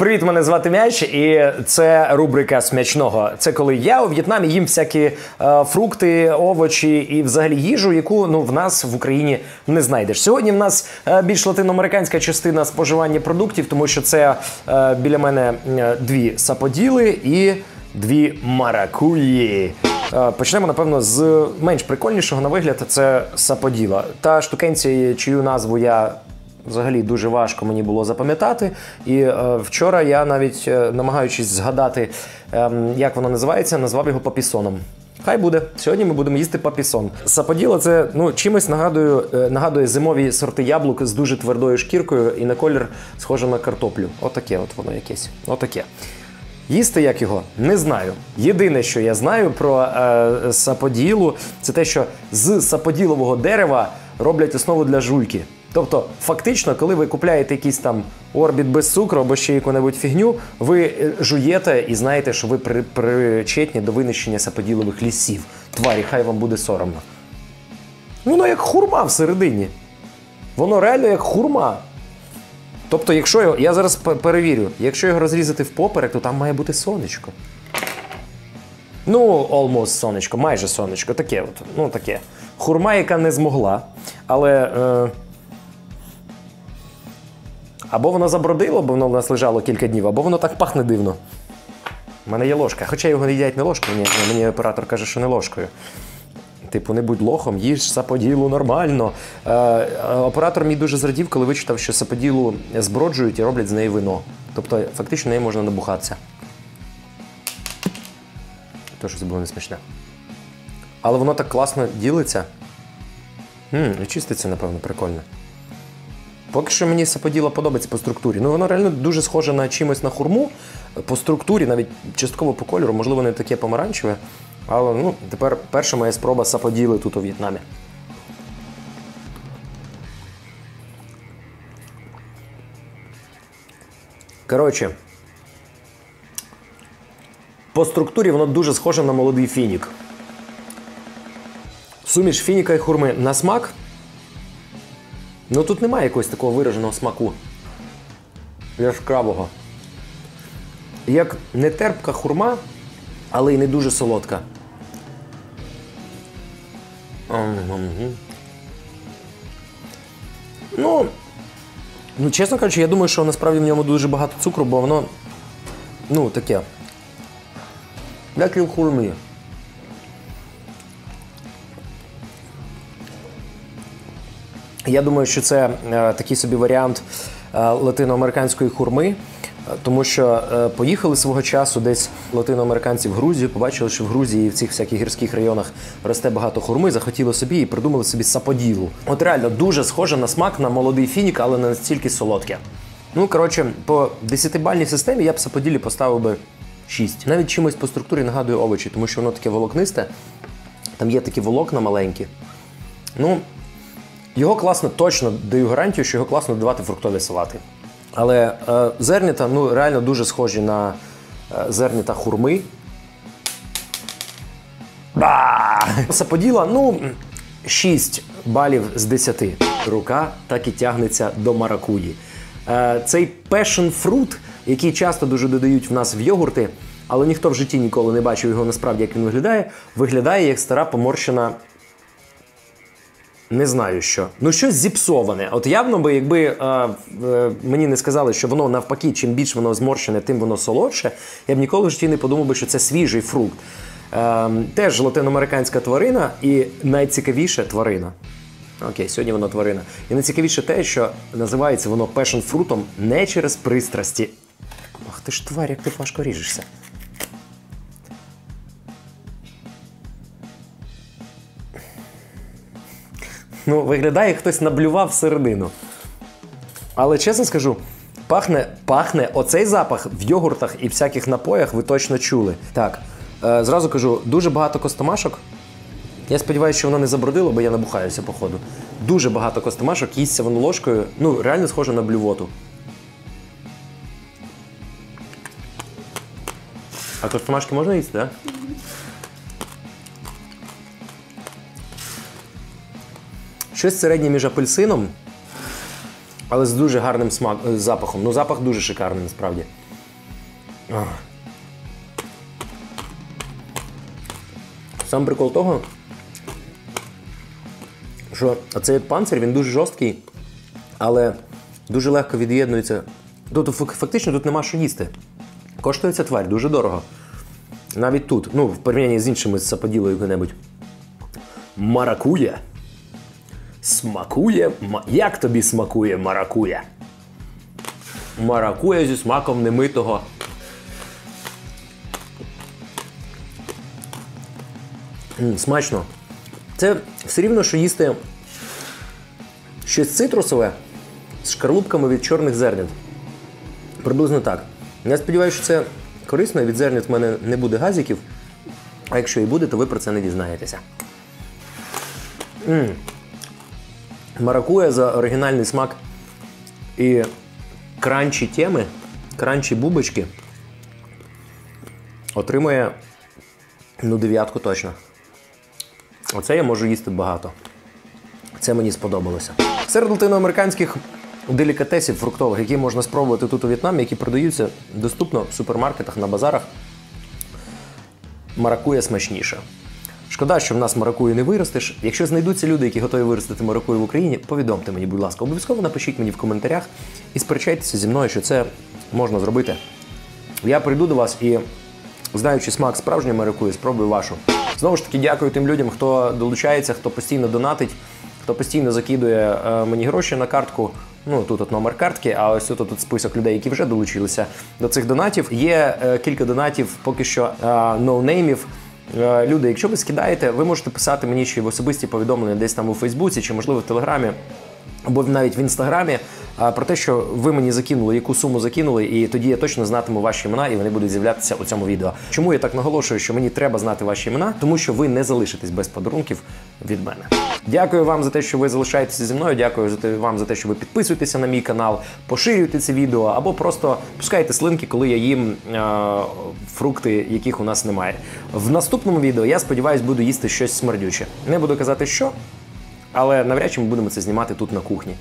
Привіт, мене звати М'яч, і це рубрика смачного. Це коли я у В'єтнамі їм всякі е, фрукти, овочі і взагалі їжу, яку ну в нас в Україні не знайдеш. Сьогодні в нас е, більш латиноамериканська частина споживання продуктів, тому що це е, біля мене е, дві саподіли і дві маракуї. Е, Почнемо, напевно, з менш прикольнішого на вигляд це саподіла. Та штукенція, чию назву я взагалі дуже важко мені було запам'ятати. І е, вчора я навіть е, намагаючись згадати, ем, як воно називається, назвав його папісоном. Хай буде. Сьогодні ми будемо їсти папісон. Саподіло це ну, чимось нагадую, е, нагадує зимові сорти яблук з дуже твердою шкіркою і на колір схоже на картоплю. Отаке от воно якесь. Отаке. Їсти як його не знаю. Єдине, що я знаю про е, саподілу, це те, що з саподілового дерева роблять основу для жульки. Тобто, фактично, коли ви купляєте якийсь там орбіт без цукру або ще яку-небудь фігню, ви е, жуєте і знаєте, що ви при- причетні до винищення саподілових лісів. Тварі, хай вам буде соромно. Воно як хурма всередині. Воно реально як хурма. Тобто, якщо його, я зараз перевірю, якщо його розрізати впоперек, то там має бути сонечко. Ну, almost сонечко, майже сонечко, таке от, ну таке. Хурма, яка не змогла, але. Е, або воно забродило, бо воно в нас лежало кілька днів, або воно так пахне дивно. У мене є ложка. Хоча його їдять не ложкою, ні, ні, мені оператор каже, що не ложкою. Типу, не будь лохом, їж саподілу нормально. Е, е, оператор мій дуже зрадів, коли вичитав, що саподілу зброджують і роблять з неї вино. Тобто, фактично нею можна набухатися. То щось було не смішне. Але воно так класно ділиться. М і чиститься, напевно, прикольно. Поки що мені саподіла подобається по структурі. Ну, воно реально дуже схоже на чимось на хурму. По структурі, навіть частково по кольору, можливо, не таке помаранчеве. Але ну, тепер перша моя спроба саподіли тут у В'єтнамі. Коротше, по структурі воно дуже схоже на молодий фінік. Суміш фініка і хурми на смак. Ну тут немає якогось такого вираженого смаку. Яскравого. Як не терпка хурма, але й не дуже солодка. Ну, ну, чесно кажучи, я думаю, що насправді в ньому дуже багато цукру, бо воно, ну, таке. Як і в хурмі. Я думаю, що це е, такий собі варіант е, латиноамериканської хурми, е, тому що поїхали свого часу десь латиноамериканці в Грузію, побачили, що в Грузії в цих всяких гірських районах росте багато хурми, захотіли собі і придумали собі саподілу. От реально дуже схоже на смак на молодий фінік, але не настільки солодке. Ну, коротше, по десятибальній системі я б саподілі поставив би 6. Навіть чимось по структурі нагадує овочі, тому що воно таке волокнисте, там є такі волокна маленькі. Ну, його класно, точно даю гарантію, що його класно додавати фруктові салати. Але е, зернята ну, реально дуже схожі на е, зернята хурми. Ба! Саподіла, ну, 6 балів з 10. Рука так і тягнеться до маракуї. Е, цей passion fruit, який часто дуже додають в нас в йогурти, але ніхто в житті ніколи не бачив його насправді, як він виглядає, виглядає як стара поморщена не знаю що. Ну, щось зіпсоване. От явно би, якби е, е, мені не сказали, що воно навпаки, чим більше воно зморщене, тим воно солодше. Я б ніколи в житті не подумав би, що це свіжий фрукт. Е, теж латиноамериканська тварина, і найцікавіше тварина. Окей, сьогодні воно тварина. І найцікавіше те, що називається воно пешн фрутом не через пристрасті. Ах ти ж тварь, як ти важко ріжешся. Ну, виглядає, хтось наблював всередину. Але чесно скажу, пахне, пахне оцей запах в йогуртах і всяких напоях ви точно чули. Так, е, зразу кажу, дуже багато костомашок. Я сподіваюся, що воно не забродило, бо я набухаюся, походу. Дуже багато костомашок, їсться воно ложкою. Ну, реально схоже на блювоту. А костомашки можна їсти, так? Да? Щось середнє між апельсином, але з дуже гарним смак, е, запахом. Ну, запах дуже шикарний насправді. Сам прикол того, що цей панцир він дуже жорсткий, але дуже легко від'єднується. Тут фактично тут нема що їсти. Коштує ця тварь дуже дорого. Навіть тут, ну, в порівнянні з іншими саподілою якою-небудь. Маракуя. Смакує. Як тобі смакує маракуя? Маракуя зі смаком немитого. Смачно. Це все рівно, що їсти щось цитрусове з шкарлупками від чорних зернят. Приблизно так. Я сподіваюся, що це корисно, від зернят в мене не буде газиків. А якщо і буде, то ви про це не дізнаєтеся. м Маракуя за оригінальний смак і кранчі теми, кранчі бубочки отримує ну, дев'ятку точно. Оце я можу їсти багато. Це мені сподобалося. Серед латиноамериканських делікатесів фруктових, які можна спробувати тут у В'єтнамі, які продаються доступно в супермаркетах, на базарах, маракуя смачніша. Шкода, що в нас маракую не виростеш. Якщо знайдуться люди, які готові виростити маракую в Україні, повідомте мені, будь ласка, обов'язково напишіть мені в коментарях і сперечайтеся зі мною, що це можна зробити. Я прийду до вас і, знаючи смак справжньої маракуї, спробую вашу. Знову ж таки, дякую тим людям, хто долучається, хто постійно донатить, хто постійно закидує е, мені гроші на картку. Ну тут от номер картки, а ось тут, тут список людей, які вже долучилися до цих донатів. Є е, кілька донатів, поки що е, ноунеймів. Е, Люди, якщо ви скидаєте, ви можете писати мені чи в особисті повідомлення десь там у Фейсбуці, чи можливо в Телеграмі або навіть в інстаграмі про те, що ви мені закинули, яку суму закинули, і тоді я точно знатиму ваші імена, і вони будуть з'являтися у цьому відео. Чому я так наголошую, що мені треба знати ваші імена? Тому що ви не залишитесь без подарунків від мене. Дякую вам за те, що ви залишаєтеся зі мною. Дякую вам за те, що ви підписуєтеся на мій канал, поширюєте це відео або просто пускаєте слинки, коли я їм е, фрукти, яких у нас немає. В наступному відео я сподіваюся, буду їсти щось смердюче. Не буду казати, що. Але навряд чи ми будемо це знімати тут на кухні.